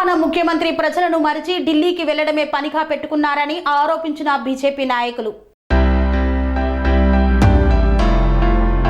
తెలంగాణ ముఖ్యమంత్రి ప్రజలను మరిచి ఢిల్లీకి వెళ్ళడమే పనిగా పెట్టుకున్నారని ఆరోపించిన బీజేపీ నాయకులు.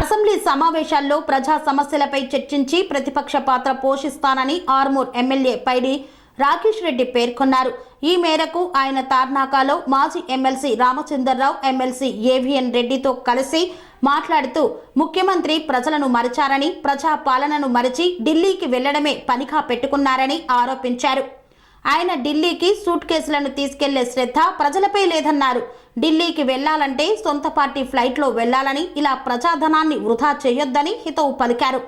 అసెంబ్లీ సమావేశాల్లో ప్రజా సమస్యలపై చర్చించి ప్రతిపక్ష పాత్ర పోషిస్తానని ఆర్మూర్ ఎమ్మెల్యే పైడి రాకేష్ రెడ్డి పేర్కొన్నారు. ఈ మేరకు ఆయన తార్నాకాలో మాజీ ఎమ్మెల్సీ రామచంద్రరావు ఎమ్మెల్సీ ఏవిఎన్ రెడ్డితో కలిసి మాట్లాడుతూ ముఖ్యమంత్రి ప్రజలను మరిచారని ప్రజా పాలనను మరిచి ఢిల్లీకి వెళ్ళడమే పనిగా పెట్టుకున్నారని ఆరోపించారు. ఆయన ఢిల్లీకి సూట్ కేసులను తీసుకెళ్ళే శ్రద్ధ ప్రజలపై లేదన్నారు. ఢిల్లీకి వెళ్ళాలంటే సొంత పార్టీ ఫ్లైట్లో వెళ్ళాలని ఇలా ప్రజాధనాన్ని వృధా చేయొద్దని హితవు పలికారు.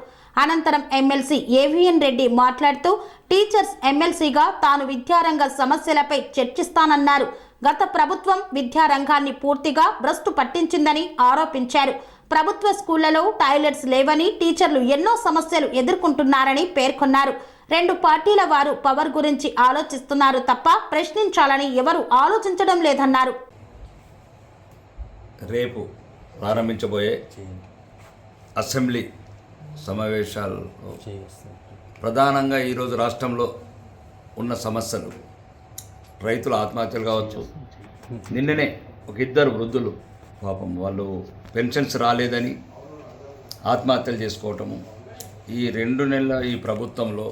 అనంతరం ఎమ్మెల్సీ ఏవిఎన్ రెడ్డి మాట్లాడుతూ టీచర్స్ ఎమ్మెల్సీగా తాను విద్యారంగ సమస్యలపై చర్చిస్తానన్నారు. గత ప్రభుత్వం విద్యారంగాన్ని పూర్తిగా భ్రష్టు పట్టించిందని ఆరోపించారు. ప్రభుత్వ స్కూళ్ళలో టాయిలెట్స్ లేవని టీచర్లు ఎన్నో సమస్యలు ఎదుర్కొంటున్నారని పేర్కొన్నారు. రెండు పార్టీల వారు పవర్ గురించి ఆలోచిస్తున్నారు తప్ప ప్రశ్నించాలని ఎవరు ఆలోచించడం లేదన్నారు. రేపు ప్రారంభించబోయే అసెంబ్లీ సమావేశాల్లో ప్రధానంగా ఈరోజు రాష్ట్రంలో ఉన్న సమస్యలు. రైతుల ఆత్మహత్యలు కావచ్చు. నిన్ననే ఒక ఇద్దరు వృద్ధులు పాపం వాళ్ళు పెన్షన్స్ రాలేదని ఆత్మహత్యలు చేసుకోవటము. ఈ రెండు నెలల ఈ ప్రభుత్వంలో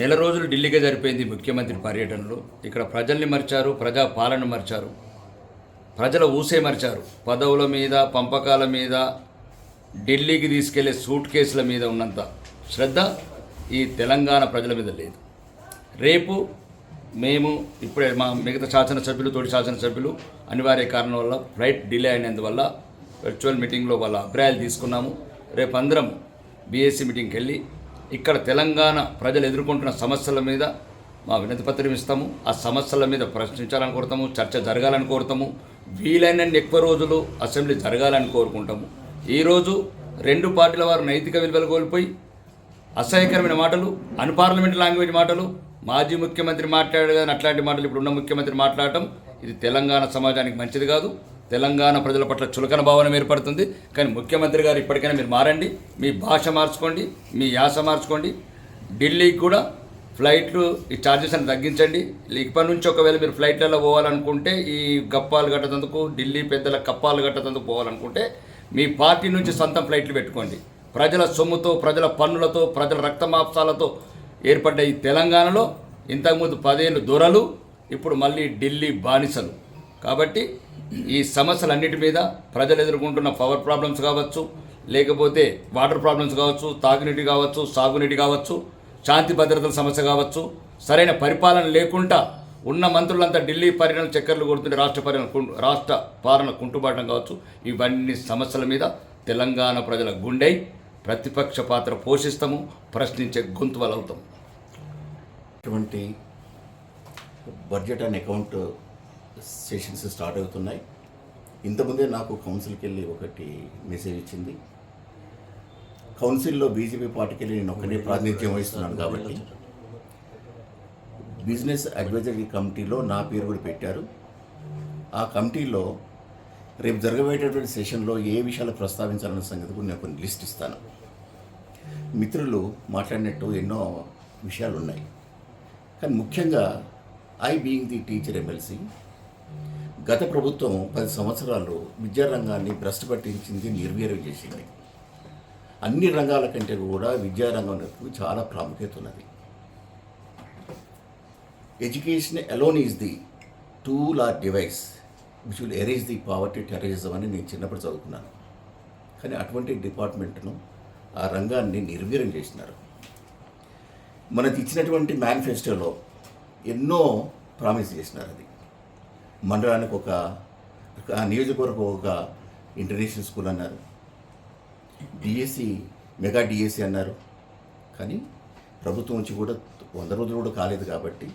నెల రోజులు ఢిల్లీగా జరిపోయింది ముఖ్యమంత్రి పర్యటనలు. ఇక్కడ ప్రజల్ని మర్చారు ప్రజా పాలన మర్చారు ప్రజల ఊసే మర్చారు. పదవుల మీద పంపకాల మీద ఢిల్లీకి తీసుకెళ్ళే సూట్ కేసుల మీద ఉన్నంత శ్రద్ధ ఈ తెలంగాణ ప్రజల మీద లేదు. రేపు మేము ఇప్పుడే మా మిగతా శాసనసభ్యులు తోటి శాసనసభ్యులు అనివార్య కారణం వల్ల ఫ్లైట్ డిలే అయినందువల్ల వర్చువల్ మీటింగ్లో వాళ్ళ అభిప్రాయాలు తీసుకున్నాము. రేపు అందరం బీఎస్సీ మీటింగ్కి వెళ్ళి ఇక్కడ తెలంగాణ ప్రజలు ఎదుర్కొంటున్న సమస్యల మీద మా వినతిపత్రం ఇస్తాము. ఆ సమస్యల మీద ప్రశ్నించాలని కోరుతాము చర్చ జరగాలని కోరుతాము. వీలైనన్ని ఎక్కువ రోజులు అసెంబ్లీ జరగాలని కోరుకుంటాము. ఈరోజు రెండు పార్టీల వారు నైతిక విలువలు కోల్పోయి అసహ్యకరమైన మాటలు అన్పార్లమెంట్ లాంగ్వేజ్ మాటలు మాజీ ముఖ్యమంత్రి మాట్లాడారు కానీ అట్లాంటి మాటలు ఇప్పుడు ఉన్న ముఖ్యమంత్రి మాట్లాడటం ఇది తెలంగాణ సమాజానికి మంచిది కాదు. తెలంగాణ ప్రజల పట్ల చులకన భావన ఏర్పడుతుంది. కానీ ముఖ్యమంత్రి గారు ఇప్పటికైనా మీరు మారండి మీ భాష మార్చుకోండి మీ యాస మార్చుకోండి. ఢిల్లీకి కూడా ఫ్లైట్లు ఈ ఛార్జెస్ అని తగ్గించండి. ఇప్పటి నుంచి ఒకవేళ మీరు ఫ్లైట్లలో పోవాలనుకుంటే ఈ గప్పాలు కట్టదందుకు ఢిల్లీ పెద్దల కప్పాలు కట్టదందుకు పోవాలనుకుంటే మీ పార్టీ నుంచి సొంతం ఫ్లైట్లు పెట్టుకోండి. ప్రజల సొమ్ముతో ప్రజల పన్నులతో ప్రజల రక్తమాంసాలతో ఏర్పడ్డ ఈ తెలంగాణలో ఇంతకుముందు పదేళ్ళు దొరలు ఇప్పుడు మళ్ళీ ఢిల్లీ బానిసలు. కాబట్టి ఈ సమస్యలన్నిటి మీద ప్రజలు ఎదుర్కొంటున్న పవర్ ప్రాబ్లమ్స్ కావచ్చు లేకపోతే వాటర్ ప్రాబ్లమ్స్ కావచ్చు తాగునీటి కావచ్చు సాగునీటి కావచ్చు శాంతి భద్రతల సమస్య కావచ్చు సరైన పరిపాలన లేకుండా ఉన్న మంత్రులంతా ఢిల్లీ పర్యటన చక్కర్లు కొడుతుంటే రాష్ట్ర పర్యటన రాష్ట్ర పాలన కుంటుబాటం కావచ్చు. ఇవన్నీ సమస్యల మీద తెలంగాణ ప్రజల గుండె ప్రతిపక్ష పాత్ర పోషిస్తాము ప్రశ్నించే గొంతువలవుతాం అటువంటి budget and account sessions start అవుతున్నాయి. ఇంతకుముందే నాకు కౌన్సిల్కి వెళ్ళి ఒకటి మెసేజ్ ఇచ్చింది. కౌన్సిల్లో బీజేపీ పార్టీకి వెళ్ళి నేను ఒక్కనే ప్రాతినిధ్యం వహిస్తున్నాను కాబట్టి. బిజినెస్ అడ్వైజరీ కమిటీలో నా పేరు కూడా పెట్టారు. ఆ కమిటీలో రేపు జరగబోయేటటువంటి సెషన్లో ఏ విషయాలు ప్రస్తావించాలన్న సంగతి కూడా నేను కొన్ని లిస్ట్ ఇస్తాను. మిత్రులు మాట్లాడినట్టు ఎన్నో విషయాలు ఉన్నాయి. కానీ ముఖ్యంగా I being the teacher MLC గత ప్రభుత్వం పది సంవత్సరాలు విద్యారంగాన్ని భ్రష్టు పట్టించింది నిర్వీర్యం చేసింది. అన్ని రంగాల కంటే కూడా విద్యారంగం చాలా ప్రాముఖ్యత ఉన్నది. Education alone is the tool or device which will erase the poverty terrorism అని నేను చిన్నప్పుడు చదువుకున్నాను. కానీ అటువంటి డిపార్ట్మెంట్ను ఆ రంగాన్ని నిర్వీర్యం చేసినారు. మనకి ఇచ్చినటువంటి మేనిఫెస్టోలో ఎన్నో ప్రామిస్ చేసినారు అది. మండలానికి ఒక నియోజకవర్గం ఒక ఇంటర్నేషనల్ స్కూల్ అన్నారు. డిఎస్సి మెగా డిఎస్సి అన్నారు. కానీ ప్రభుత్వం నుంచి కూడా వంద రోజులు కూడా కాలేదు కాబట్టి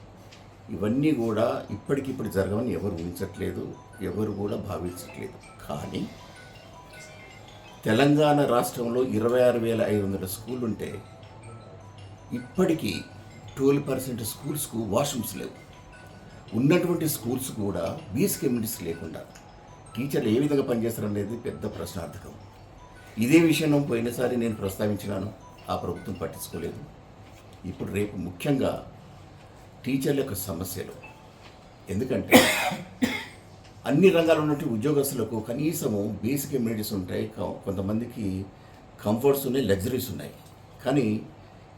ఇవన్నీ కూడా ఇప్పటికిప్పుడు జరగవని ఎవరు ఊహించట్లేదు ఎవరు కూడా భావించట్లేదు. కానీ తెలంగాణ రాష్ట్రంలో ఇరవై ఆరు వేల ఐదు వందల స్కూళ్ళు ఉంటే ఇప్పటికీ ట్వెల్వ్ పర్సెంట్ స్కూల్స్కు వాష్రూమ్స్ లేవు. ఉన్నటువంటి స్కూల్స్ కూడా బీస్ కమ్యూనిటీస్ లేకుండా. టీచర్లు ఏ విధంగా పనిచేస్తారనేది పెద్ద ప్రశ్నార్థకం. ఇదే విషయం పోయినసారి నేను ప్రస్తావించినాను ఆ ప్రభుత్వం పట్టించుకోలేదు. ఇప్పుడు రేపు ముఖ్యంగా టీచర్ల యొక్క సమస్యలు. ఎందుకంటే అన్ని రంగాల్లో ఉన్నటువంటి ఉద్యోగస్తులకు కనీసము బేసిక్ ఎమ్యూనిటీస్ ఉంటాయి. కొంతమందికి కంఫర్ట్స్ ఉన్నాయి లగ్జరీస్ ఉన్నాయి. కానీ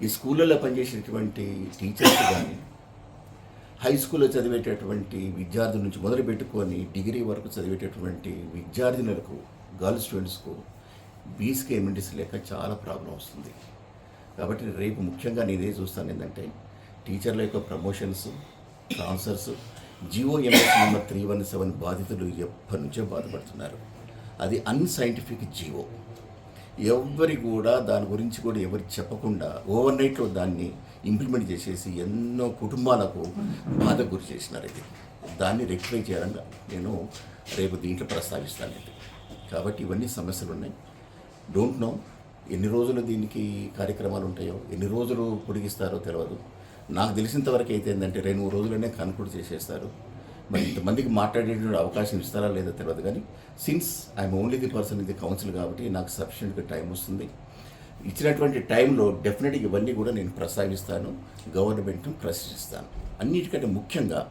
ఈ స్కూళ్ళల్లో పనిచేసేటువంటి టీచర్స్ కానీ హై స్కూల్లో చదివేటటువంటి విద్యార్థుల నుంచి మొదలు పెట్టుకొని డిగ్రీ వరకు చదివేటటువంటి విద్యార్థినులకు గర్ల్స్ స్టూడెంట్స్కు బీసీకే ఎమ్యూనిటీస్ లేక చాలా ప్రాబ్లం వస్తుంది. కాబట్టి రేపు ముఖ్యంగా నేను చూస్తాను ఏంటంటే టీచర్ల యొక్క promotions transfers GOMS number three one seven బాధితులు ఎప్పటి నుంచో బాధపడుతున్నారు. అది అన్సైంటిఫిక్ జియో. ఎవరి కూడా దాని గురించి కూడా ఎవరు చెప్పకుండా ఓవర్ నైట్లో దాన్ని ఇంప్లిమెంట్ చేసేసి ఎన్నో కుటుంబాలకు బాధ గురి చేసినారు ఇది. దాన్ని రెక్టిఫై చేయాలని నేను రేపు దీంట్లో ప్రస్తావిస్తాను ఇది. కాబట్టి ఇవన్నీ సమస్యలు ఉన్నాయి. డోంట్ నో ఎన్ని రోజులు దీనికి కార్యక్రమాలు ఉంటాయో ఎన్ని రోజులు పొడిగిస్తారో తెలియదు నాకు తెలిసినంతవరకు అయితే ఏంటంటే రెండు మూడు రోజులనే కన్క్లూడ్ చేసేస్తారు. మరి ఇంతమందికి మాట్లాడేటువంటి అవకాశం ఇస్తారా లేదో తెలియదు కానీ since I'm only the person in the council కాబట్టి నాకు సఫిషియెంట్గా టైం వస్తుంది. ఇచ్చినటువంటి టైంలో డెఫినెట్గా ఇవన్నీ కూడా నేను ప్రస్తావిస్తాను గవర్నమెంట్ను ప్రశ్నిస్తాను. అన్నిటికంటే ముఖ్యంగా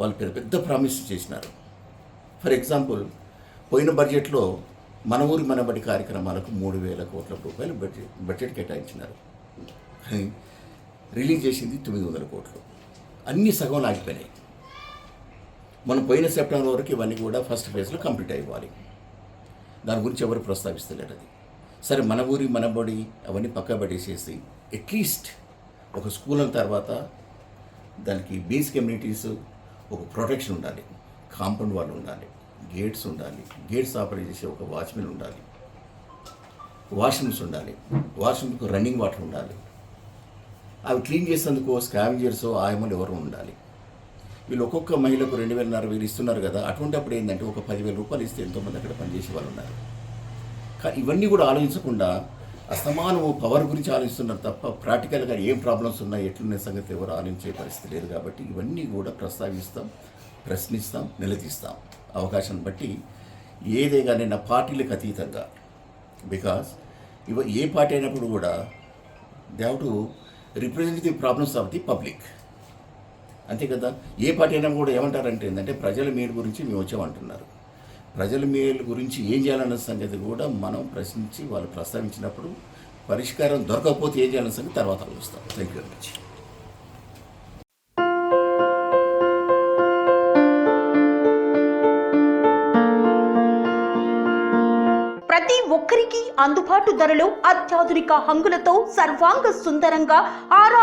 వాళ్ళు పెద్ద పెద్ద ప్రామిస్ చేసినారు. ఫర్ ఎగ్జాంపుల్ పోయిన బడ్జెట్లో మన ఊరి మనబడి కార్యక్రమాలకు మూడు వేల కోట్ల రూపాయలు బడ్జెట్ బడ్జెట్ కేటాయించినారు. రిలీజ్ చేసింది తొమ్మిది వందల కోట్లు. అన్ని సగం ఆగిపోయినాయి. మనం పోయిన సెప్టెంబర్ వరకు ఇవన్నీ కూడా ఫస్ట్ ఫేజ్లో కంప్లీట్ అయిపోవాలి. దాని గురించి ఎవరు ప్రస్తావిస్తలేరు అది. సరే మన ఊరి మన బడి అవన్నీ పక్క పడేసేసి అట్లీస్ట్ ఒక స్కూల్ అయిన తర్వాత దానికి బేసిక్ కమ్యూనిటీస్ ఒక ప్రొటెక్షన్ ఉండాలి. కాంపౌండ్ వాళ్ళు ఉండాలి. గేట్స్ ఉండాలి. గేట్స్ ఆపరేట్ చేసే ఒక వాచ్మెన్ ఉండాలి. వాష్రూమ్స్ ఉండాలి. వాష్రూమ్కి రన్నింగ్ వాటర్ ఉండాలి. అవి క్లీన్ చేసేందుకు స్కావెంజర్స్ ఆయమలు ఎవరు ఉండాలి? వీళ్ళు ఒక్కొక్క మహిళకు రెండు వేలన్నర వేలు ఇస్తున్నారు కదా అటువంటిప్పుడు ఏంటంటే ఒక పదివేల రూపాయలు ఇస్తే ఎంతోమంది అక్కడ పనిచేసే వాళ్ళు ఉన్నారు. కానీ ఇవన్నీ కూడా ఆలోచించకుండా అస్తమానం పవర్ గురించి ఆలోచిస్తున్నారు తప్ప ప్రాక్టికల్గా ఏం ప్రాబ్లమ్స్ ఉన్నాయి ఎట్లున్న సంగతి ఎవరు ఆలోచించే పరిస్థితి లేదు కాబట్టి ఇవన్నీ కూడా ప్రస్తావిస్తాం ప్రశ్నిస్తాం నిలదీస్తాం. అవకాశాన్ని బట్టి ఏదే కానీ నా పార్టీలకు అతీతంగా. బికాస్ ఇవ ఏ పార్టీ అయినప్పుడు కూడా they to represent the problems of the public అంతే కదా? ఏ పార్టీ అయినా కూడా ఏమంటారంటే ఏంటంటే ప్రజల మేలు గురించి మేము వచ్చామంటున్నారు ప్రజల మేలు గురించి ఏం చేయాలన్న సంగతి కూడా మనం ప్రశ్నించి వాళ్ళు ప్రస్తావించినప్పుడు పరిష్కారం దొరకకపోతే ఏం చేయాలన్న సంగతి తర్వాత ఆలోచిస్తాం. థ్యాంక్ యూ వెరీ మచ్ అందుబాటు ధరలో అత్యాధునిక హంగులతో సర్వాంగ సుందరంగా ఆరా